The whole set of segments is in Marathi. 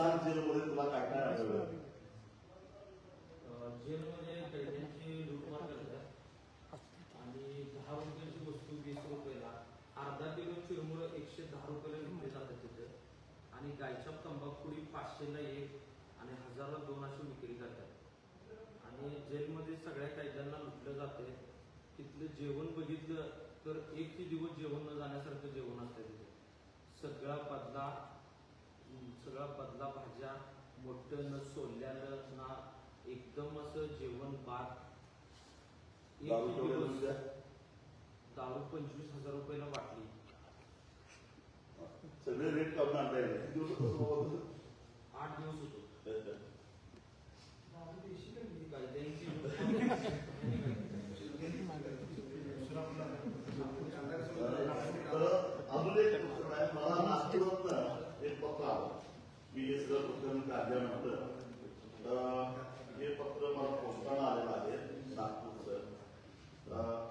सांग जेलमध्ये तुला काय काय आढळलं जेलमध्ये कैद्यांची लुटमार करतात. आणि दहा रुपयाची वस्तू वीस रुपयाला. अर्धा किलो चिरमुरं एकशे दहा रुपयाला विकले जातात तिथे. आणि गायच्या तंबाखुडी पाचशेला एक आणि हजारला दोन अशी विक्री करतात. आणि जेलमध्ये सगळ्या कैद्यांना लुटलं जाते. तिथलं जेवण बघितलं तर एक ते दिवस जेवण न जाण्यासारखं जेवण असतं तिथे. सगळा बदला हम्म, सगळा बदला भाज्या मोठं न सोलल्यानं ना एकदम असं जेवण बाद एक दारू दिवस? दारू पंचवीस हजार रुपयाला वाटली सगळे रेट काढून आणले किती दिवस होतं? आठ दिवस होतो कैद्यांची तर अजून एक पुस्तक आहे मला नागपुरात एक पत्र आलं मी हे सगळं पुस्तक काढल्यानंतर तर हे पत्र मला पोस्टानं आलेलं आहे नागपूरचं तर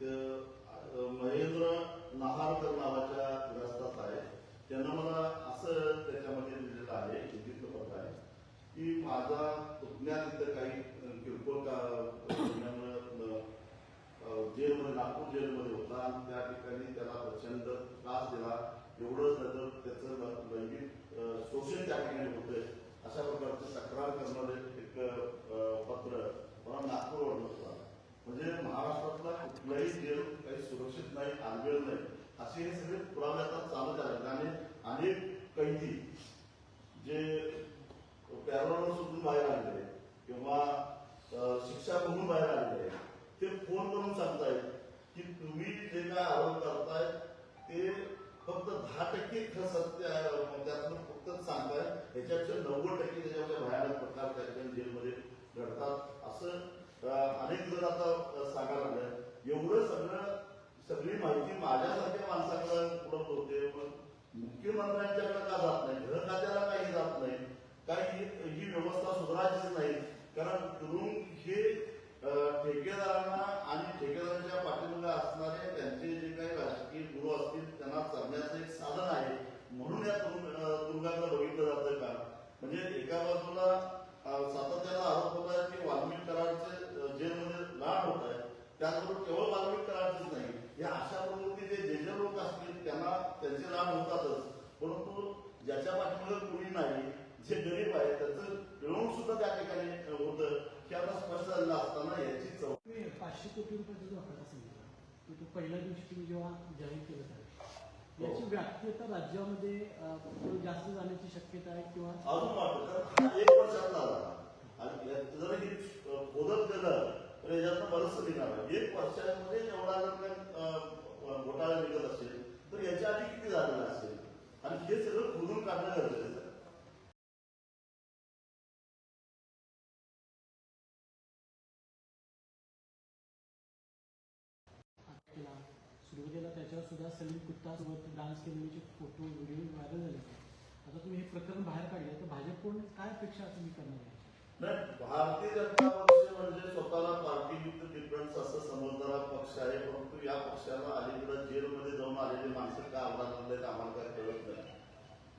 ते, अं, महेंद्र नहारकर नावाच्या ग्रस्तात आहे त्यानं मला असं त्याच्यामध्ये लिहिलेलं आहे लिखित पत्र आहे की माझा पुतण्या तिथं काही किरकोळ का गुन्ह्यामुळं, अं, जेलमध्ये नागपूर जेलमध्ये होता आणि त्या ठिकाणी त्याला प्रचंड त्रास दिला एवढंच नाही तर त्याचं ल- लैंगिक अं, शोषण त्या ठिकाणी होतंय अशा प्रकारची तक्रार करणारे एक अं, पत्र मला नागपूरवरून होता म्हणजे महाराष्ट्रातला कुठलाही जेल काही सुरक्षित नाही आंबेल नाही असे हे सगळे पुरावे आता चालू झाले आणि अनेक कैदी जे पॅरोलवर सुटून बाहेर आलेले किंवा अं, शिक्षा बघून बाहेर आलेले ते फोन करून सांगतायत की तुम्ही जे काय आरोप करताय ते फक्त दहा टक्के खरं सत्य आहे त्यातून फक्त सांगताय ह्याच्यापेक्षा नव्वद टक्के त्याच्यामध्ये भयानक प्रकार त्या ठिकाणी जेलमध्ये घडतात. असं अनेक जण आता सांगायला लागले एवढं सगळं सगळी माहिती माझ्यासारख्या माणसाकडे उपलब्ध होते पण मुख्यमंत्र्यांच्याकडे का जात नाही? घर खात्याला काही जात नाही. काही ही- व्यवस्था सुधारायचीच नाही. कारण तुरुंग हे ठेकेदारांना आणि ठेकेदारांच्या पाठीमागे असणारे त्यांचे जे काही राजकीय गुरु असतील त्यांना करण्याचं एक साधन आहे. म्हणून या तुरुंग बघितलं जातं का? म्हणजे एका बाजूला सातत्याला आरोप होत आहे की वाल्मिक कराडचे जेलमध्ये लाड होत आहे. त्याचबरोबर केवळ वाल्मिक कराडचेच नाही या अशा प्रवृत्ती जे जे लोक असतील त्यांना त्यांचे लाड होतातच. परंतु ज्याच्या पाठीमागे कुणी नाही जे गरीब आहे त्याचं पिळवणूक सुद्धा त्या ठिकाणी होतं. की आता स्पष्ट झालेलं असताना याची चौ तुम्ही पाचशे कोटी रुपयाचा जो आकडा सांगितला तो पहिल्या दिवशी तुम्ही जेव्हा जाहीर केलं आहे याची व्याप्ती आता राज्यामध्ये जास्त जाण्याची शक्यता आहे किंवा अजून वाटतं हा एक वर्षातला झाला आणि जर हे गेलं तर याच्यातनं बरंचसं निघालं एक वर्षामध्ये एवढा जर घोटाळा निघत असेल तर याच्या आधी किती झालेलं असेल? आणि हे सगळं खोदून काढणं गरजेचं सुद्धा सलीम कुत्तासोबत डान्स केलेले फोटो व्हिडिओ व्हायरल झाले आता तुम्ही हे प्रकरण बाहेर काढले तर भाजपकडून काय अपेक्षा तुम्ही करणार आहे? नाही भारतीय जनता पक्ष म्हणजे स्वतःला पार्टी विथ डिफरन्स असं समजणारा पक्ष आहे परंतु या पक्षाला अलीकडे जेलमध्ये जाऊन आलेले माणसं का आवडा लागलेत आम्हाला काय कळत नाही.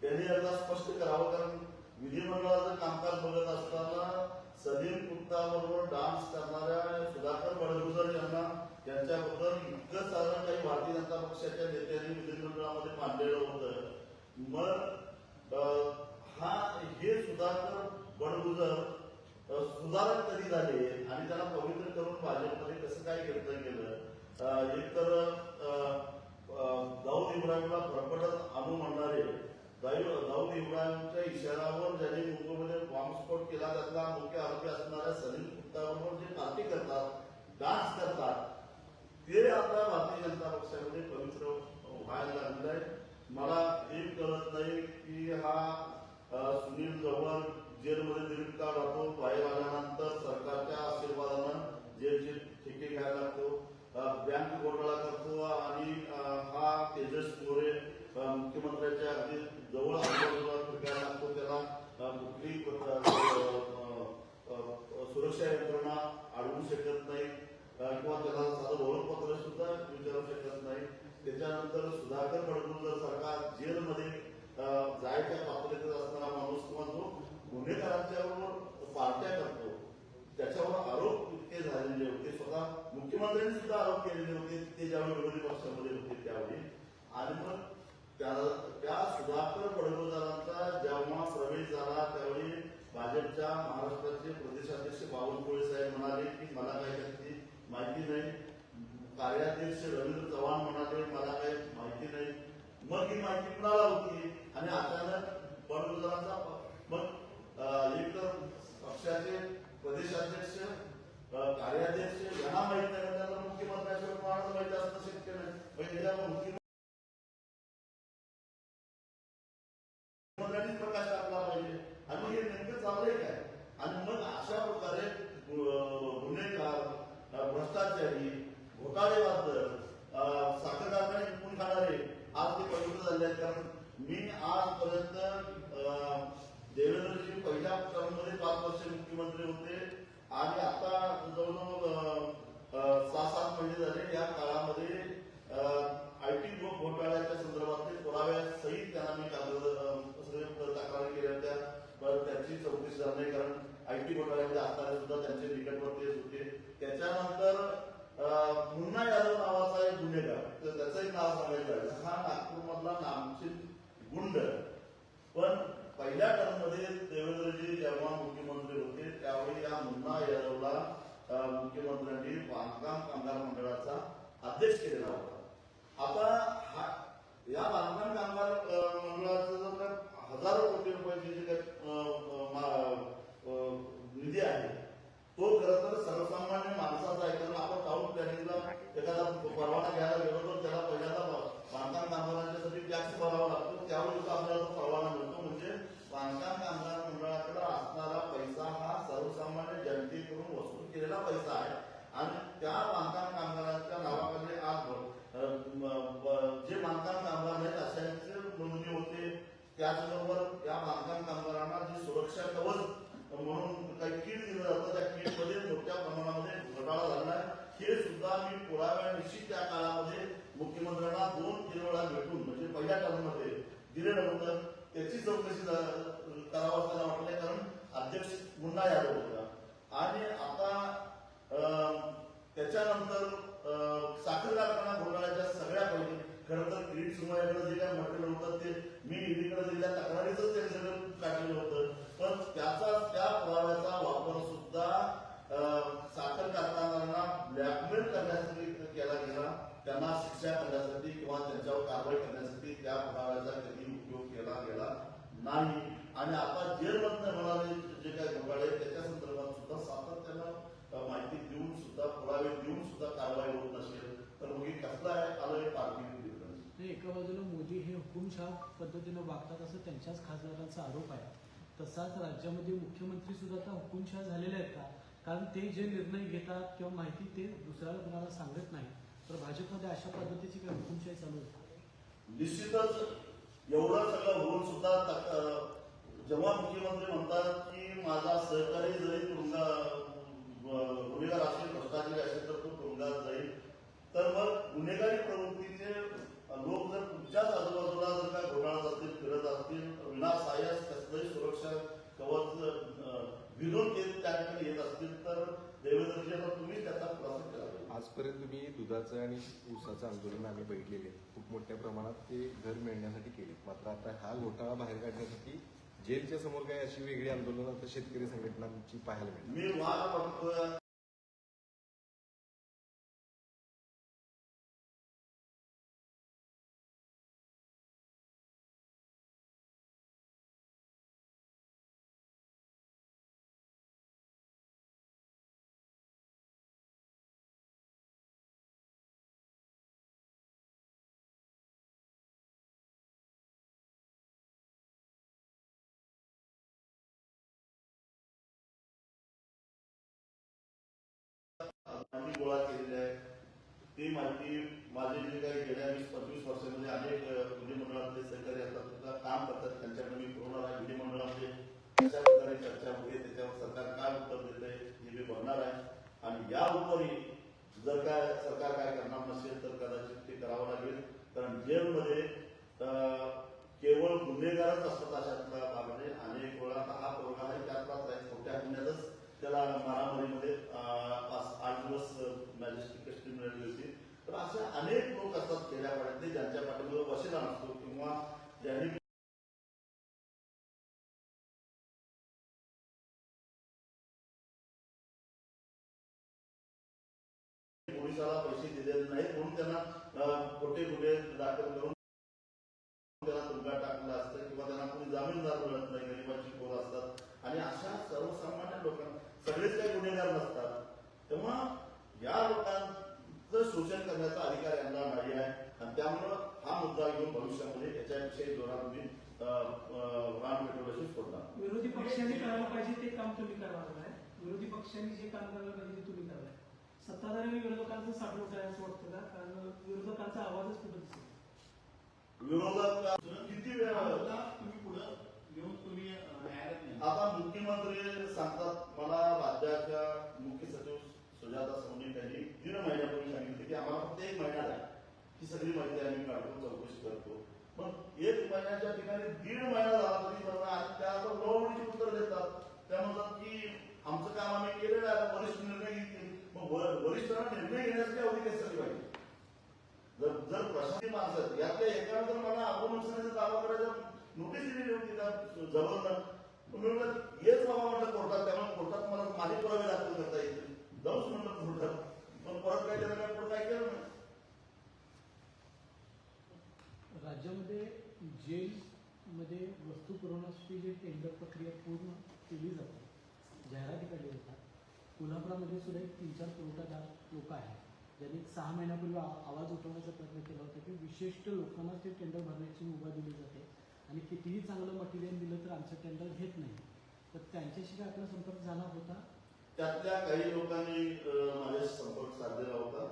त्यांनी याला स्पष्ट करावं कारण विधिमंडळाचं कामकाज बघत असताना सलीम कुत्ता बरोबर डान्स करणाऱ्या सुधाकर बडगुजर यांना त्यांच्याबद्दल इतकं साधारण काही भारतीय जनता पक्षाच्या नेत्यांनी विधिमंडळामध्ये मांडलेलं होतं. मग अं, हा हे सुधाकर बडगुजर सुधारक कधी झाले? आणि त्याला पवित्र करून भाजपमध्ये कसं काय घेतलं गेलं एकतर एक तर दाऊद इब्राहिमला फरफटत आणू म्हणणारे दाऊ- दाऊद इब्राहिमच्या इशाऱ्यावर ज्यांनी मुंबईमध्ये बॉम्बस्फोट केला त्यातला मुख्य आरोपी असणाऱ्या सलीम कुत्ताबरोबर जे पार्टी करतात डान्स करतात ते आता भारतीय जनता पक्षामध्ये पवित्र व्हायला लागलेलं आहे. मला एक कळत नाही की हा सुनील जवळ जेलमध्ये दीर्घ काळ राहतो. बाहेर आल्यानंतर सरकारच्या आशीर्वादानं जेलचे ठेके घ्यायला लागतो बँक घोटाळा करतो आणि हा तेजस मोरे मुख्यमंत्र्यांच्या अगदी जवळ आजूबाजूला लागतो. त्याला कुठली सुरक्षा यंत्रणा अडवू शकत नाही. किंवा त्याला साधं ओळखपत्र सुद्धा विचारू शकत नाही. त्याच्यानंतर सुधाकर फडकुलकर सारखा जेलमध्ये जायच्या पातळीत असणारा माणूस किंवा जो गुन्हेगारांच्यावर पार्ट्या करतो त्याच्यावर आरोप इतके झालेले होते. स्वतः मुख्यमंत्र्यांनी सुद्धा आरोप केलेले होते ते ज्यावेळी विरोधी पक्षामध्ये होते त्यावेळी. आणि मग त्या सुधाकर फडकुलकरांचा जेव्हा प्रवेश झाला त्यावेळी भाजपच्या महाराष्ट्राचे प्रदेशाध्यक्ष बावनकुळे साहेब म्हणाले की मला काय माहिती नाही. कार्याध्यक्ष रवींद्र चव्हाण म्हणाले मला काही माहिती नाही. मग ही माहिती कुणाला होती? आणि अचानक पडळकरांचा मग एक तर पक्षाचे प्रदेशाध्यक्ष कार्याध्यक्ष यांना माहीत नाही त्यांना मुख्यमंत्र्यांच्या कोणाला माहिती असणं शक्य नाही. म्हणजे मग याच्यावर मुख्यमंत्री मुख्यमंत्र्यांनी प्रकाश टाकला पाहिजे आणि हे नेमकं चाललंय काय आणि मग अशा प्रकारे गु- गुन्हेगार अं, भ्रष्टाचारी घोटाळेबाज अं, साखर कारखाने विकून खाणारे आज ते पवित्र झाले आहेत कारण मी आजपर्यंत अं, देवेंद्रजी पहिल्या टर्ममध्ये पाच वर्ष मुख्यमंत्री होते आणि आता जवळजवळ सहा सात महिने झाले या काळामध्ये आय टी ग्रुप घोटाळ्याच्या संदर्भातले पुराव्यासहित त्यांना मी कागद तक्रारी केल्या होत्या. बरं त्यांची चौकशी झाली कारण आय टी घोटाळ्यामध्ये असणारे सुद्धा त्यांचे निकटवर्ती होते. त्याच्यानंतर मुन्ना यादव नावाचा एक गुन्हेगार तर त्याचंही नाव सांगायचं आहे. हा नागपूरमधला नामचित गुंड. पण पहिल्या टर्ममध्ये देवेंद्रजी जेव्हा मुख्यमंत्री होते त्यावेळी या मुन्ना यादवला मुख्यमंत्र्यांनी बांधकाम कामगार मंडळाचा अध्यक्ष केलेला होता. आता हा या बांधकाम कामगार मंडळाचं जर हजारो कोटी रुपयाची जी काही निधी आहे तो खरं तर सर्वसामान्य माणसाचा आहे कारण आपण टाऊन प्लॅनिंगला एखादा परवाना घ्यायला गेलो तर त्याला पहिल्यांदा बांधकाम कामगारांच्यासाठी टॅक्स भरावा लागतो त्यावेळी तो आपल्याला तो परवाना मिळतो म्हणजे बांधकाम कामगार मंडळाकडे असणारा पैसा हा सर्वसामान्य जनतेकडून वसूल केलेला पैसा आहे आणि त्या बांधकाम कामगारांच्या नावाखाली आज अ, म- ब- जे बांधकाम कामगार आहेत अशांचे नोंदणी होते त्याचबरोबर या बांधकाम कामगारांना जी सुरक्षा कवच म्हणून काही किट दिलं जातं त्या किटमध्ये मोठ्या प्रमाणामध्ये घोटाळा झाला आहे हे सुद्धा मी पुराव्यानिशी त्या काळामध्ये मुख्यमंत्र्यांना दोन तीन वेळा भेटून म्हणजे पहिल्या टर्ममध्ये दिलेलं होतं त्याची चौकशी झा- करावं असं वाटलंय कारण अध्यक्ष मुन्ना यादव होता आणि आता अं, त्याच्यानंतर अं, साखर कारखाना घोटाळ्याच्या सगळ्या पैकी खरं तर किरीट सुमायाकडे जे काय म्हटलेलं होतं ते मी ईडीकडे दिलेल्या तक्रारीच ते सगळं काढलेलं होतं. पण त्याचा त्या पुराव्याचा वापर सुद्धा अं, साखर कारखान्यांना ब्लॅकमेल करण्यासाठी केला गेला. त्यांना शिक्षा करण्यासाठी किंवा त्यांच्यावर कारवाई करण्यासाठी त्या पुराव्याचा कधी उपयोग केला गेला नाही. आणि आता जेलमधनं होणारे जे काही घोटाळे त्याच्या संदर्भात सुद्धा सातत्यानं माहिती देऊन सुद्धा पुरावे देऊन सुद्धा कारवाई होत नसेल तर मग हे कसला आहे? आलं हे पार्टी एका बाजूला मोदी हे हुकुमशाह पद्धतीनं वागतात असं त्यांच्याच खासदारांचा आरोप आहे. तसाच राज्यामध्ये मुख्यमंत्री सुद्धा आता हुकुमशाह झालेले आहेत का? कारण ते जे निर्णय घेतात किंवा माहिती ते दुसऱ्याला कोणाला सांगत नाही. तर भाजपमध्ये अशा पद्धतीची काही हुकुमशाही चालू आहे? निश्चितच एवढं सगळं होऊन सुद्धा जेव्हा मुख्यमंत्री म्हणतात की माझा सहकारी जरी तुमचा अं, गुन्हेगार असेल भ्रष्टाचारी असेल तर तो तुरुंगात जाईल तर मग गुन्हेगारी प्रवृत्तीचे लोक जर तुमच्याच आजूबाजूला जर का घोटाळत असतील फिरत असतील विनासायास कसलंही सुरक्षा कवच अं, विरोध येत त्या ठिकाणी येत असतील तर देवेंद्रजी आता तुम्ही त्याचा खुलासा केला पाहिजे. आजपर्यंत मी दुधाचं आणि ऊसाचं आंदोलन आम्ही बैठलेले खूप मोठ्या प्रमाणात ते घर मिळण्यासाठी केले. मात्र आता हा घोटाळा बाहेर काढण्यासाठी जेलच्या समोर काही अशी वेगळी आंदोलन आता शेतकरी संघटनांची पाहायला मिळते माहिती गोळा केलेली आहे. ती माहिती माझे जे काही गेल्या वीस पंचवीस वर्षामध्ये अनेक विधिमंडळातले म्हणजे सहकारी असतात काम करतात. त्यांच्याकडे मी पूर्ण आहे विधिमंडळामध्ये कशा प्रकारे चर्चा होते त्याच्यावर सरकार काय उत्तर देत आहे हे मी बघणार आहे. आणि या उपरी जर काय सरकार काय करणार नसेल तर कदाचित ते करावं लागेल. कारण जेलमध्ये केवळ गुन्हेगारच असतात अशातल्या भागाने अनेक वेळा हा पोरगा आहे त्यातलाच आहे छोट्या गुन्ह्यातच त्याला मारामारीमध्ये पाच आठ दिवस मॅजेस्टिक कस्टडी मिळाली होती. तर असे अनेक लोक असतात खेड्यापाड्यातले ज्यांच्या पाठीमध्ये वशिला ज्यांनी पोलिसाला पैसे दिलेले नाहीत म्हणून त्यांना अं, खोटे गुन्हे दाखल करून त्याला तुंगा टाकला असतं किंवा त्यांना कोणी जामीनदार मिळत नाही गरिबांची पोर असतात. आणि अशा सर्वसामान्य लोकांना सगळेच काही गुन्हेगार नसतात. तेव्हा या लोकांचं शोषण करण्याचा अधिकार यांना नाही आहे. आणि त्यामुळं हा मुद्दा घेऊन भविष्यामध्ये याच्याविषयी जोरात तुम्ही रान पेटवल्याशी सोडणार विरोधी पक्षांनी करायला पाहिजे ते काम तुम्ही करणार नाही विरोधी पक्षांनी जे काम करायला पाहिजे ते तुम्ही करणार सत्ताधाऱ्यांनी विरोधकांचं साठवून असं वाटतं का? कारण विरोधकांचा आवाजच कुठं दिसतो विरोधात किती वेळ तुम्ही पुढं? घेऊन तुम्ही. आता मुख्यमंत्री सांगतात मला राज्याच्या मुख्य सचिव सुजाता सोनी त्यांनी दीड महिन्यापूर्वी सांगितले की आम्हाला फक्त एक महिना द्या. ही सगळी माहिती आम्ही काढतो चौकशी करतो. पण एक महिन्याच्या ठिकाणी दीड महिना झाला तरी बघा लोवणीची त्या आता उत्तर देतात. त्या म्हणतात की आमचं काम आम्ही केलेलं आहे आता वरिष्ठ निर्णय घेतील. मग वरिष्ठांना निर्णय घेण्यासाठी अवधी कशासाठी पाहिजे? जर जर प्रशासकीय माणसं यातल्या एकानं जर मला अपमर्शनाचा दावा करायचा नोटीस दिलेली होती त्या जबरदस्त तुम्ही म्हणत हेच बाबा म्हटलं कोर्टात त्यामुळे कोर्टात मला माझे पुरावे दाखल करता येतील. जाऊच म्हटलं कोर्टात. पण परत काय त्याला काय पुढे काय केलं नाही. राज्यामध्ये जेलमध्ये वस्तू पुरवण्यासाठी जे टेंडर प्रक्रिया पूर्ण केली जाते जाहिराती काढली जातात कोल्हापुरामध्ये सुद्धा एक तीन चार पुरवठादार लोक आहेत ज्यांनी सहा महिन्यापूर्वी आवाज उठवण्याचा प्रयत्न केला होता की विशिष्ट लोकांना ते टेंडर भरण्याची मुभा दिली जाते. आणि कितीही चांगलं मटेरियल दिलं तर आमचं टेंडर घेत नाही. तर त्यांच्याशी काय आपला संपर्क झाला होता? त्यातल्या काही लोकांनी माझ्याशी संपर्क साधलेला होता.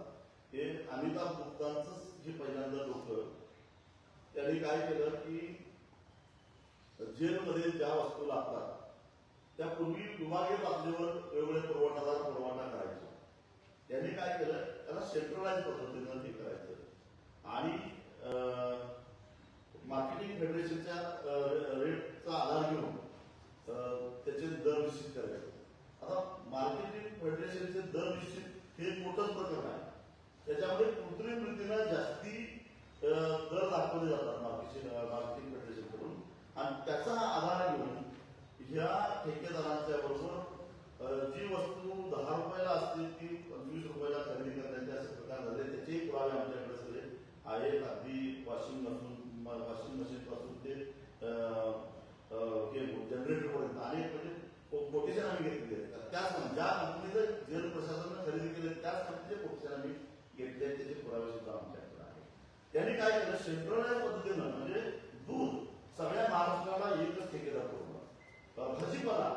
हे अमिताभ गुप्तांच जे पहिल्यांदा लोक त्यांनी काय केलं की जेलमध्ये ज्या वस्तू लागतात त्यापूर्वी विभागीय पातळीवर वेगवेगळे पुरवठादार पुरवठा करायचे. त्यांनी काय केलं? त्याला सेंट्रलाइज पद्धतीनं हे करायचं. आणि मार्केटिंग फेडरेशनच्या रेटचा आधार घेऊन त्याचे दर निश्चित करायचे आता मार्केटिंग फेडरेशनचे दर निश्चित हे मोठंच प्रकरण आहे. त्याच्यामध्ये कृत्रिम रीतीनं जास्ती अं, दर दाखवले जातात मार्केटिंग मार्केटिंग फेडरेशनकडून. आणि त्याचा आधार घेऊन ह्या ठेकेदारांच्या बरोबर जी वस्तू दहा रुपयाला असते ती पंचवीस रुपयाला खरेदी करण्याचे असे प्रकार झाले त्याचेही पुरावे आमच्याकडे सगळे आहेत अगदी वॉशिंग मशीन वॉशिंग मशीन पासून ते अं, अं, हे जनरेटर पर्यंत अनेक म्हणजे कोटेशन आम्ही घेतलेले आहेत त्याच ज्या कंपनीचं जेल प्रशासनानं खरेदी केले त्याच कंपनीचे कोटेशन आम्ही घेतले आहेत त्याचे पुरावे सुद्धा आमच्याकडे आहेत त्यांनी काय केलं? सेंट्रलाइज पद्धतीनं म्हणजे दूध सगळ्या महाराष्ट्राला एकच ठेकेदार पुरवला भाजीपाला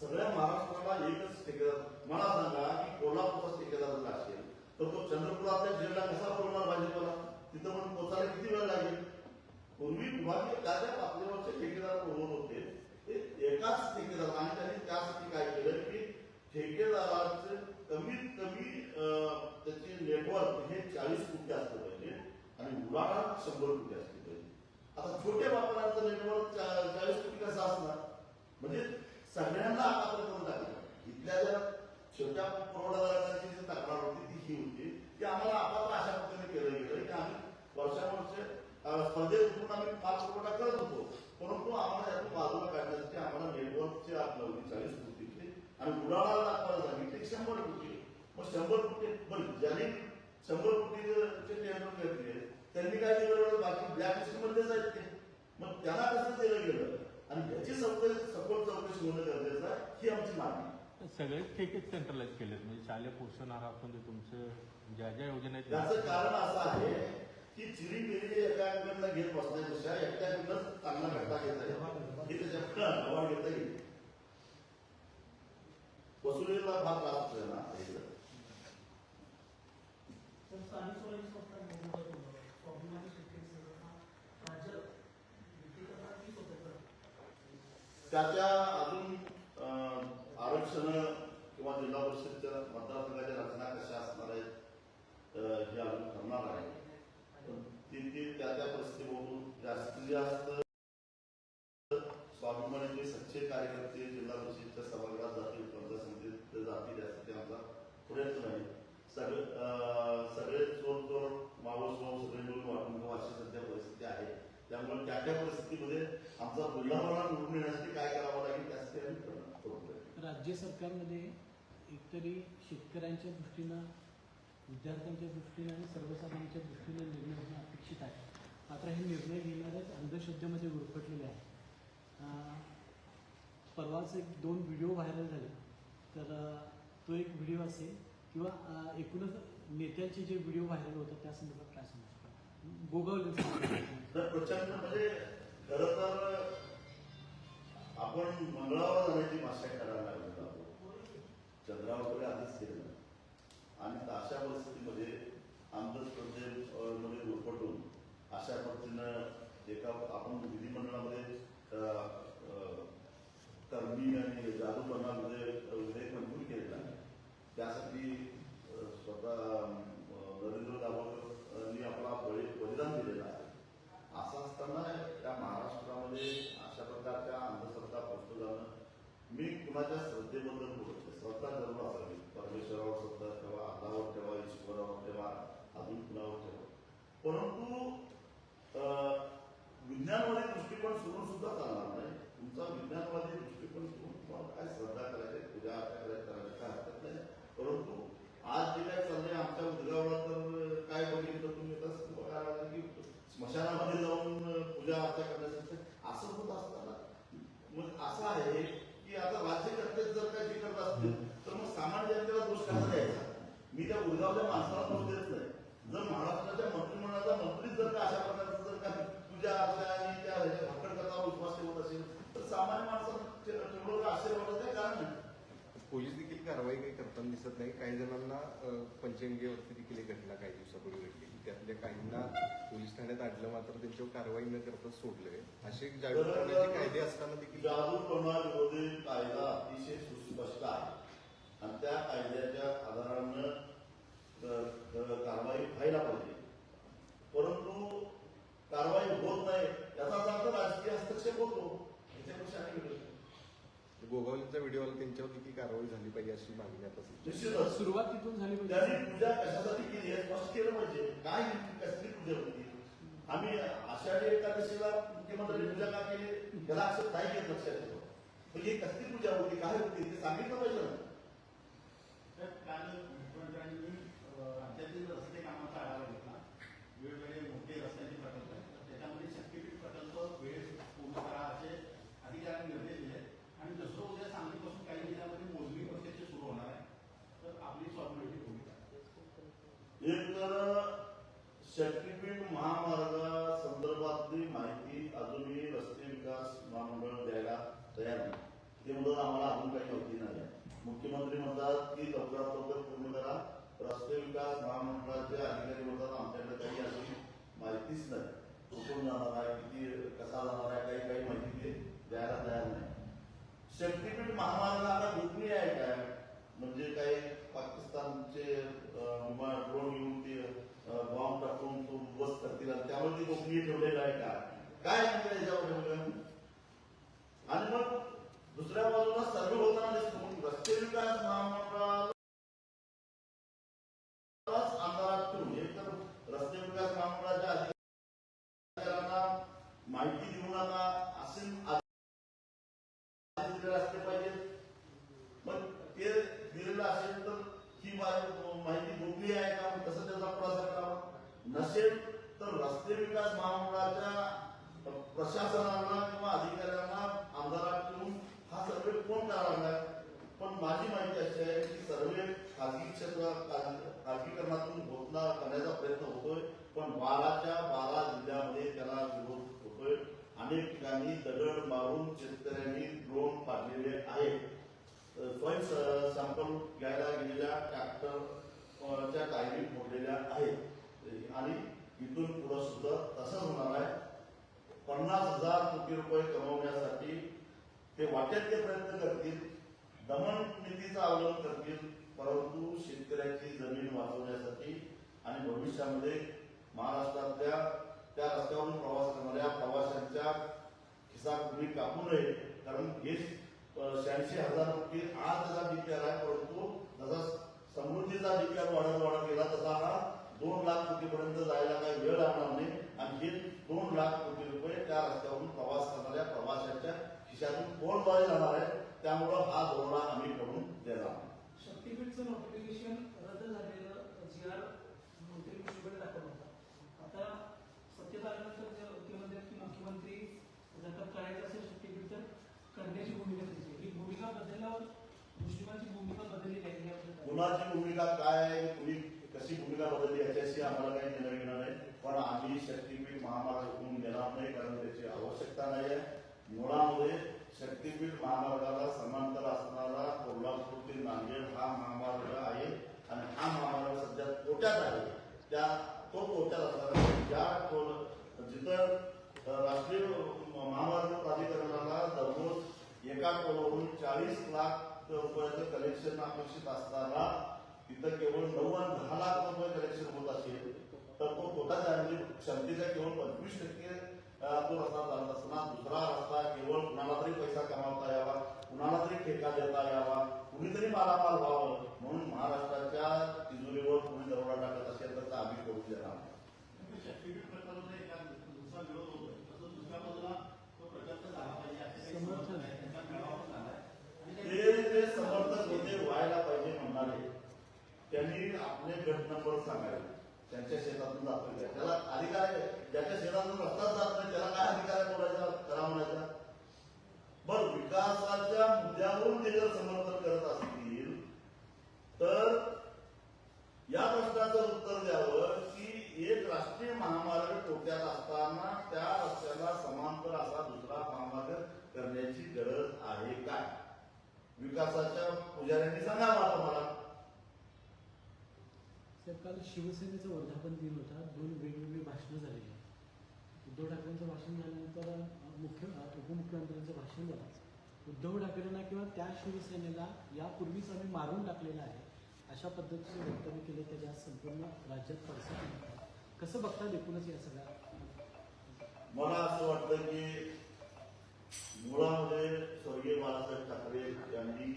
सगळ्या महाराष्ट्राला एकच ठेकेदार मला सांगा की कोल्हापूरचा ठेकेदार जर असेल तर तो चंद्रपुरातल्या जिल्हा कसा पुरवणार भाजीपाला? तिथं पण पोचायला किती वेळ लागेल? पूर्वी विभागीय त्या पातळीवरचे ठेकेदार पुरवत होते. ते एकाच ठेकेदार आणि त्यांनी त्यासाठी काय केलं की ठेकेदाराचे कमीत कमी त्याचे नेटवर्क हे चाळीस कोटी असतं. आणि उलाढाल शंभर कोटी असली पाहिजे. आता छोट्या व्यापाऱ्यांचं नेटवर्क चाळीस कोटी कसं असणार? म्हणजे सगळ्यांना आकात्र करून टाकलं इथल्या ज्या छोट्या पुरवठादारांची जी तक्रार होती ती ही होती की आम्हाला आपात्र अशा पद्धतीने केलं गेलं की आम्ही वर्षावर्ष स्पर्धेत उठून आम्ही पाच पुरवठा करत होतो. परंतु आम्हाला यातून बाजूला काढण्यासाठी आम्हाला नेटवर्कचे आपलं होती चाळीस कोटीचे आणि उडाणाला आपल्याला सांगितले शंभर कोटी मग शंभर कोटी बरं ज्याने शंभर कोटीचे टेंडर घेतले त्यांनी काय दिलं बाकी ब्लॅक लिस्ट मध्येच आहेत ते. मग त्यांना कसं दिलं गेलं आणि याची सखोल सखोल चौकशी होणं गरजेचं आहे ही आमची मागणी आहे. सगळेच ठेकेच सेंट्रलाइज केलेत. म्हणजे शालेय पोषण आहार म्हणजे तुमचं ज्या ज्या योजना आहेत याचं कारण असं आहे की चिरी मिरी एकाकडनं घेत बसण्यापेक्षा एकट्याकडनं चांगला घटना घेता येईल. हे त्याच्याकडे अनुभव घेता येईल. वसुलीला फार त्रास ना स्वाभिमानी शेतकरी संघटना राज्यात त्याच्या अजून आरक्षण किंवा जिल्हा परिषदच्या मतदारसंघाच्या रचना कशा असणार आहेत हे अजून ठरणार आहे. पण ती त्या त्या परिस्थितीमधून जास्तीत जास्त स्वाभिमानीचे सच्चे कार्यकर्ते जिल्हा परिषदच्या सभागृहात जातील पंचायत समितीत जातील यासाठी आमचा प्रयत्न आहे सगळे अं, सगळे चोर चोर मावस भाऊ सगळे मिळून वाटून घेऊ अशी सध्या परिस्थिती आहे त्यामुळे त्या त्या परिस्थितीमध्ये आमचा बुलढाणा निवडून येण्यासाठी काय करावं लागेल त्यासाठी आम्ही करतोय राज्य सरकारमध्ये एकतरी शेतकऱ्यांच्या दृष्टीनं विद्यार्थ्यांच्या दृष्टीने आणि सर्वसामान्यांच्या दृष्टीने निर्णय होणं अपेक्षित आहे. मात्र हे निर्णय घेणारेच अंधश्रद्धेमध्ये गुरफटलेले आहे परवाच एक दोन व्हिडिओ व्हायरल झाले. तर तो एक व्हिडिओ असेल किंवा एकूणच नेत्यांचे जे व्हिडिओ व्हायरल होतात त्या संदर्भात काय समजतं गोगावले तर प्रचंड म्हणजे खर तर आपण मंगळावर जाण्याची माशा करायला लागलेलो आहोत चंद्रावर वगैरे आधीच केलं आणि अशा परिस्थितीमध्ये अंधश्रद्धे स्पर्धेमध्ये मध्ये गुरफटून अशा पद्धतीनं एका आपण विधिमंडळामध्ये कर्मी आणि जादूपणामध्ये विधेयक मंजूर केलेला आहे. त्यासाठी स्वतः नरेंद्र दाभोळकर त्यांनी आपला बळी बलिदान दिलेलं आहे. असं असताना या महाराष्ट्रामध्ये अशा प्रकारच्या अंधश्रद्धा पोचतो जाणं मी कुणाच्या श्रद्धेबद्दल बोलत श्रद्धा जरूर असावी. परमेश्वरावर श्रद्धा ठेवा अल्लावर ठेवा ईश्वरावर ठेवा अजून कुणावर ठेवा. परंतु अं, विज्ञानवादी दृष्टिकोन सोडून सुद्धा चालणार नाही. तुमचा विज्ञानवादी दृष्टिकोन सोडून तुम्हाला काय श्रद्धा करायची पूजा अर्चा करायची करायची काय हरकत नाही. परंतु आज जे काय चाललंय आमच्या उदगावला तर काय बघितलं तुम्ही तर बघायला लागलं की स्मशानामध्ये जाऊन पूजा अर्चा करण्यासाठी असं होत असताना मग असं आहे की आता राज्यकर्तेच जर काही जे करत असतील तर मग सामान्य जनतेला दोष कसा द्यायचा? मी त्या उदगावच्या माणसाला दोष देत नाही. जर महाराष्ट्राच्या मंत्रिमंडळाचा मंत्रीच जर का अशा प्रकारचं जर का पूजा अर्चा आणि त्या भाकड करता विश्वास ठेवत असेल तर सामान्य माणसाला तेवढं आश्चर्य वाटत कारण पोलीस देखील कारवाई काही करताना दिसत नाही. काही जणांना अं, पंचगंगेवरती देखील एक घटना काही दिवसापूर्वी घडली. त्यातल्या काहींना पोलीस ठाण्यात आणलं मात्र त्यांच्यावर कारवाई न करता सोडलंय. असे जागरूक कायदे असताना देखील जादूटोणा विरोधी कायदा अतिशय सुस्पष्ट आहे. आणि त्या कायद्याच्या आधारानं कारवाई व्हायला पाहिजे. परंतु कारवाई होत नाही याचा अर्थ राजकीय हस्तक्षेप होतो. याच्यापेक्षा? गोगावलेंचा व्हिडिओ आला त्यांच्यावर देखील कारवाई झाली पाहिजे अशी मागणी आता. निश्चितच. सुरुवात तिथून झाली पाहिजे. त्यांनी पूजा कशासाठी केली हे स्पष्ट केलं पाहिजे. काय नेमकी कसली पूजा होती आम्ही आषाढी एकादशीला मुख्यमंत्र्यांनी पूजा का केली? त्याला असं नाही घेत लक्षात ठेवा पण ही कसली पूजा होती? काय होती? ते सांगितलं पाहिजे ना. तर काल Muhammad तसंच होणार आहे. पन्नास हजार कोटी रुपये कमवण्यासाठी ते वाटेल ते प्रयत्न करतील दमन नीतीचा अवलंब करतील परंतु शेतकऱ्याची जमीन वाचवण्यासाठी आणि भविष्यामध्ये महाराष्ट्रातल्या त्या रस्त्यावरून प्रवास करणाऱ्या प्रवाशांच्या खिसा कुणी कापू नये. कारण हे शहाऐंशी हजार कोटी आज त्याचा डीपीआर आहे परंतु जसा समृद्धीचा डीपीआर वाढत वाढत गेला तसा हा दोन लाख कोटीपर्यंत जायला काही वेळ लागणार नाही. आणि हे दोन लाख कोटी रुपये त्या रस्त्यावरून प्रवास करणाऱ्या प्रवाशांच्या खिशातून कोणद्वारे जाणार आहे त्यामुळं हा दौरा आम्ही करून देणार शक्तीपीठचं नोटिफिकेशन रद्द झालेलं जी आर मंत्री मुख्यमंत्री दाखल होता आता सत्तेत आल्यानंतर जे ते म्हणतात की मुख्यमंत्री जर करायचं असेल शक्तीपीठ तर करण्याची भूमिका त्यांची. ही भूमिका बदलल्यावर मुस्लिमांची भूमिका बदलली नाही? कुणाची भूमिका काय आहे कुणी कशी भूमिका बदलली याच्याशी आम्हाला काही निर्णय घेणार नाही पण आम्ही शक्तीपीठ महामार्ग होऊन देणार नाही कारण त्याची आवश्यकता नाही आहे मुळामध्ये शक्तीपीठ महामार्गाला समांतर असणारा कोल्हापूर ते नांदेड हा महामार्ग आहे आणि हा महामार्ग सध्या तोट्यात आहे. त्या तो तोट्यात असताना ज्या टोल जिथं राष्ट्रीय महामार्ग प्राधिकरणाला दररोज एका टोलवरून चाळीस लाख रुपयाचं कलेक्शन अपेक्षित असताना तिथं केवळ नऊ दहा लाख रुपये कलेक्शन होत असेल तर तो तोटा क्षमतेचा केवळ पंचवीस टक्के तो रस्ता चालत असताना दुसरा रस्ता केवळ कुणाला तरी पैसा कमावता यावा कुणाला तरी ठेका देता यावा कुणीतरी मालामाल व्हावं म्हणून महाराष्ट्राच्या तिजोरीवर कुणी दरोडा टाकत असेल तर आम्ही करू देणार नाही. शक्तीपीठ प्रकल्प एका दुसरा विरोध होतोय तसं दुसऱ्या बाजूला तो प्रकल्प झाला पाहिजे असे काही समर्थन. समर्थन आहे त्यांचा मेळावा झालाय आणि ते- ते जे समर्थक होते व्हायला पाहिजे म्हणणारे त्यांनी आपले गट नंबर सांगावे त्यांच्या शेतातून जातो त्याला अधिकार आहे. ज्याच्या शेतातून रस्ताच जात नाही त्याला काय अधिकार आहे बोलायचा करा म्हणायचा? बर विकासाच्या मुद्द्यावरून ते जर समर्थन करत असतील तर या प्रश्नाचं उत्तर द्यावं की एक राष्ट्रीय महामार्ग तोट्यात असताना त्या रस्त्याला समांतर असा दुसरा महामार्ग करण्याची गरज आहे काय विकासाच्या पुजाऱ्यांनी सांगावा तुम्हाला तर काल शिवसेनेचा वर्धापन दिन होता. दोन वेगवेगळी भाषणं झालेली उद्धव ठाकरेंचं भाषण झाल्यानंतर मुख्य उपमुख्यमंत्र्यांचं भाषण झालं. उद्धव ठाकरेंना किंवा त्या शिवसेनेला यापूर्वीच आम्ही मारून टाकलेलं आहे अशा पद्धतीचं वक्तव्य केलं त्याच्या आज संपूर्ण राज्यात परिस्थिती कसं बघतात एकूणच या सगळ्या? मला असं वाटतं की मुळामध्ये स्वर्गीय बाळासाहेब ठाकरे यांनी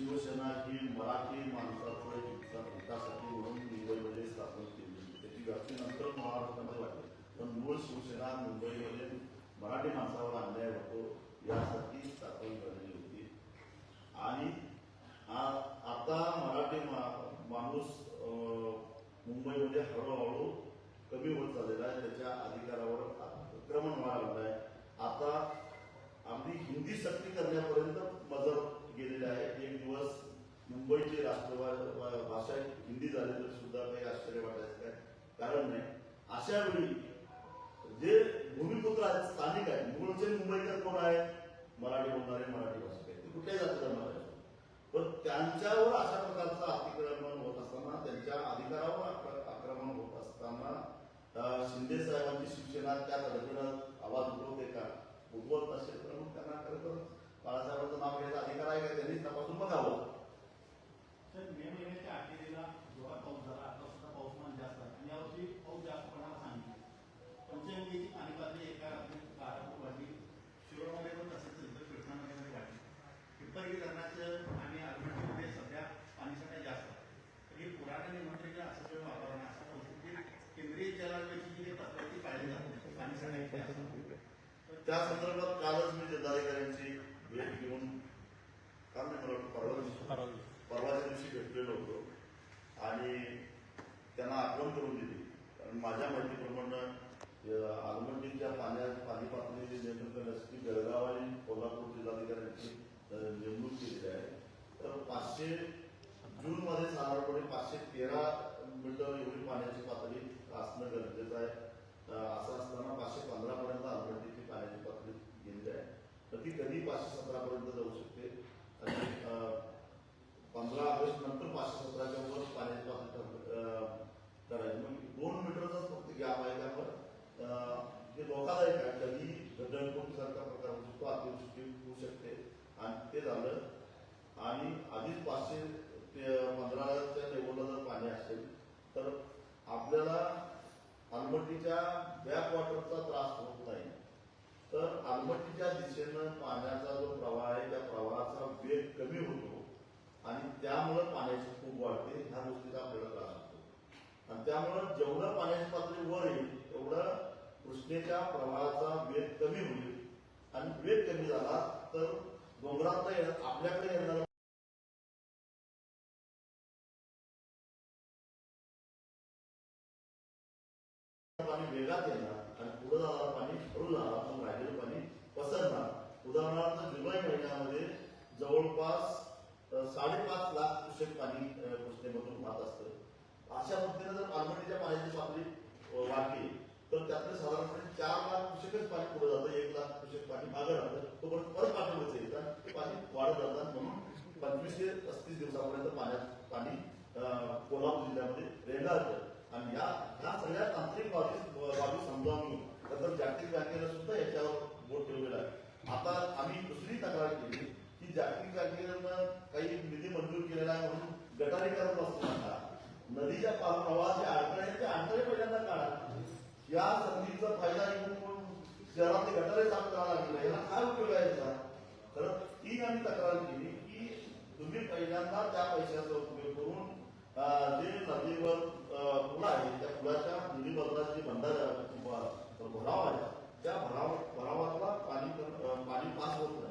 शिवसेना ही मराठी माणसाचं हित- हितासाठी म्हणून मुंबईमध्ये स्थापन केली. त्याची व्याप्ती नंतर महाराष्ट्रामध्ये वाटली पण मूळ शिवसेना मुंबईमध्ये मराठी माणसावर अन्याय होतो यासाठी स्थापन करण्यात होती. आणि आता मराठी मा- माणूस अं, मुंबईमध्ये हळूहळू कमी होत चाललेला आहे. त्याच्या अधिकारावर आक्रमण व्हायला लागलं आहे आता आम्ही हिंदी सक्ती करण्यापर्यंत मजर गेलेले आहे. एक दिवस मुंबईची राष्ट्रभाषा भाषा हिंदी झाली तरी सुद्धा काही आश्चर्य वाटायचं काय? कारण नाही. अशा वेळी जे भूमिपुत्र आहेत स्थानिक आहेत मूळचे मुंबईकर कोण आहेत? मराठी बोलणारे मराठी भाषिक आहेत. ते कुठे जातात मराठी पण त्यांच्यावर अशा प्रकारचं अतिक्रमण होत असताना त्यांच्या अधिकारावर आक्रमण होत असताना शिंदे साहेबांची शिवसेना त्या पद्धतीनं आवाज उठवते का? उद्भवत नसेल तर मग त्यांना खरं तर बाळासाहेबांचं नाव घ्यायचा अधिकार आहे का? त्यांनी तपासून बघावं. तर मे महिन्याच्या अखेरीला जेव्हा पाऊस झाला. आता सुद्धा पाऊसमान जास्त आहे. आणि यावर्षी पाऊस जास्त पडणार सांगितलं. पंचगंगेची पाणी पातळी एका फूट वाढली शिरोमध्ये पण तसंच इथं कृष्णामध्ये वाढली पिंपरगी धरणाचं आणि आलमट्टीमध्ये सध्या पाणीसाठा जास्त हे पुराने निमंत्रण असं जे वातावरण अशा परिस्थितीत केंद्रीय जलाशयाची जी काही पाळली जात पाणीसाठा त्या संदर्भात कालच मी जिल्हाधिकाऱ्यांची भेट घेऊन काल नाही मला परवा परवाच्या दिवशी. भेटलेलो होतो आणि त्यांना आठवण करून दिली. कारण माझ्या माहितीप्रमाणे अं, आलमट्टीच्या पाण्यात पाणी पातळी नियंत्रण करण्यासाठी जळगाव आणि कोल्हापूर जिल्हाधिकाऱ्यांची नेमणूक केलेली आहे. तर पाचशे जून मध्ये साधारणपणे पाचशे तेरा मीटर एवढी पाण्याची पातळी असणं गरजेचं आहे. असं असताना पाचशे पंधरा पर्यंत आलमट्टीची पाण्याची पातळी गेलेली आहे. तर ती कधी पाचशे सतरा पर्यंत जाऊ शकते? आणि पंधरा ऑगस्ट नंतर पाचशे सतराच्या वर पाण्याची पातळी करायची. मग दोन मीटरचाच फक्त गॅप आहे त्यावर. अं, धोकादायक आहे कधी गड्डणकोटीसारखा प्रकार होऊ शकतो अतिवृष्टी होऊ शकते. आणि ते झालं. आणि आधीच पाचशे ते पंधराच्या लेवलला जर पाणी असेल तर आपल्याला आलमट्टीच्या बॅक वॉटरचा त्रास होत नाही तर आलमट्टीच्या दिशेनं पाण्याचा जो प्रवाह आहे त्या प्रवाहाचा वेग कमी होतो आणि त्यामुळं पाण्याची खूप वाढते ह्या गोष्टीचा आपल्याला त्रास होतो आणि त्यामुळं जेवढं पाण्याची पातळी वर येईल तेवढं कृष्णेच्या प्रवाहाचा वेग कमी होईल. आणि वेग कमी झाला तर डोंगरात आपल्याकडे येणार पाणी वेगात येणार आणि पुढे जाणारं पाणी हळू जाणार पण राहिलेलं पाणी पसरणार उदाहरणार्थ जुलै महिन्यामध्ये जवळपास अ, साडेपाच लाख क्युसेक पाणी अ, कृष्णेमधून वाहत आजच्या अशा जर आलमटीच्या पाण्याची पातळी वाढली तर त्यातले साधारणपणे चार लाख कृषकच पाणी पुढे जातं एक लाख कृषक पाणी मागे राहतं. तो परत परत पाठवलं येईल कारण ते पाणी वाढत जातात म्हणून पंचवीस ते पस्तीस दिवसापर्यंत पाण्यात पाणी कोल्हापूर जिल्ह्यामध्ये रेंगाळतं. आणि या ह्या सगळ्या तांत्रिक बाबी बाबी समजावून घेऊन नंतर जागतिक बँकेला सुद्धा याच्यावर बोट ठेवलेला आहे. आता आम्ही दुसरी तक्रार केली की जागतिक बँकेनं काही निधी मंजूर केलेला आहे म्हणून गटारीकरण असतो नदीच्या पा- प्रवाहाचे अडथळे ते अडथळे पहिल्यांदा काढा या संधीचा फायदा घेऊन शहरातले गटारे साफ करायला लागले. याला काय उपयोग आहे याचा? तर ती आम्ही तक्रार केली की तुम्ही पहिल्यांदा त्या पैशाचा उपयोग करून जे नदीवर अं, आहे त्या पुलाच्या नदी बदलाचे बंधार ब- भराव आहे त्या भराव भरावातला पाणी पाणी पास होत नाही.